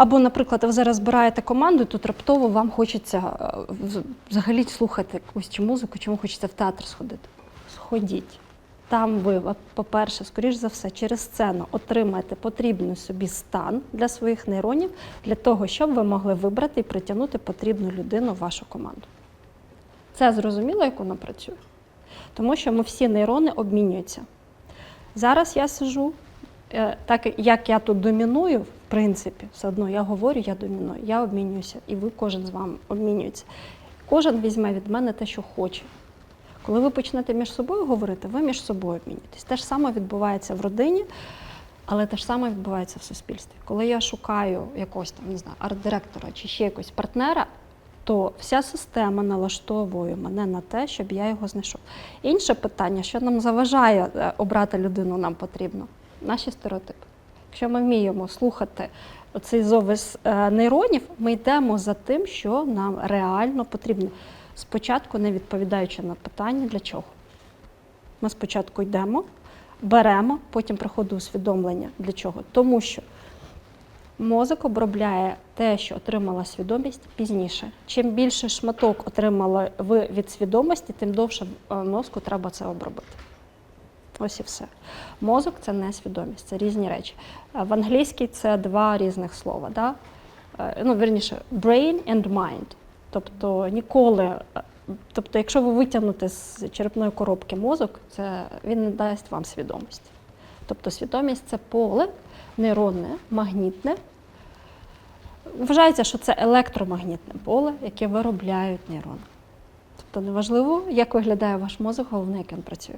Або, наприклад, ви зараз збираєте команду, тут раптово вам хочеться е, взагалі слухати якусь чи музику, чому хочеться в театр сходити. Сходіть. Там ви, по-перше, скоріш за все, через сцену отримаєте потрібний собі стан для своїх нейронів, для того, щоб ви могли вибрати і притягнути потрібну людину в вашу команду. Це зрозуміло, як воно працює? Тому що ми всі нейрони обмінюються. Зараз я сижу, е, так як я тут доміную, принципі, все одно я говорю, я доміную, я обмінююся, і ви кожен з вами обмінюється. Кожен візьме від мене те, що хоче. Коли ви почнете між собою говорити, ви між собою обмінюєтесь. Те ж саме відбувається в родині, але те ж саме відбувається в суспільстві. Коли я шукаю якогось там, не знаю, арт-директора чи ще якогось партнера, то вся система налаштовує мене на те, щоб я його знайшов. Інше питання, що нам заважає е, обрати людину, нам потрібно наші стереотипи. Якщо ми вміємо слухати оцей зовис е, нейронів, ми йдемо за тим, що нам реально потрібно. Спочатку не відповідаючи на питання для чого. Ми спочатку йдемо, беремо, потім приходить усвідомлення для чого. Тому що мозок обробляє те, що отримала свідомість пізніше. Чим більше шматок отримали ви від свідомості, тим довше е, мозку треба це обробити. Ось і все. Мозок це не свідомість, це різні речі. Е, В англійській це два різних слова. Да? Е, Ну, верніше, brain and mind. Тобто ніколи, е, тобто, якщо ви витягнете з черепної коробки мозок, це він не дасть вам свідомості. Тобто свідомість це поле нейронне, магнітне. Вважається, що це електромагнітне поле, яке виробляють нейрони. Тобто неважливо, як виглядає ваш мозок, головне, як він працює.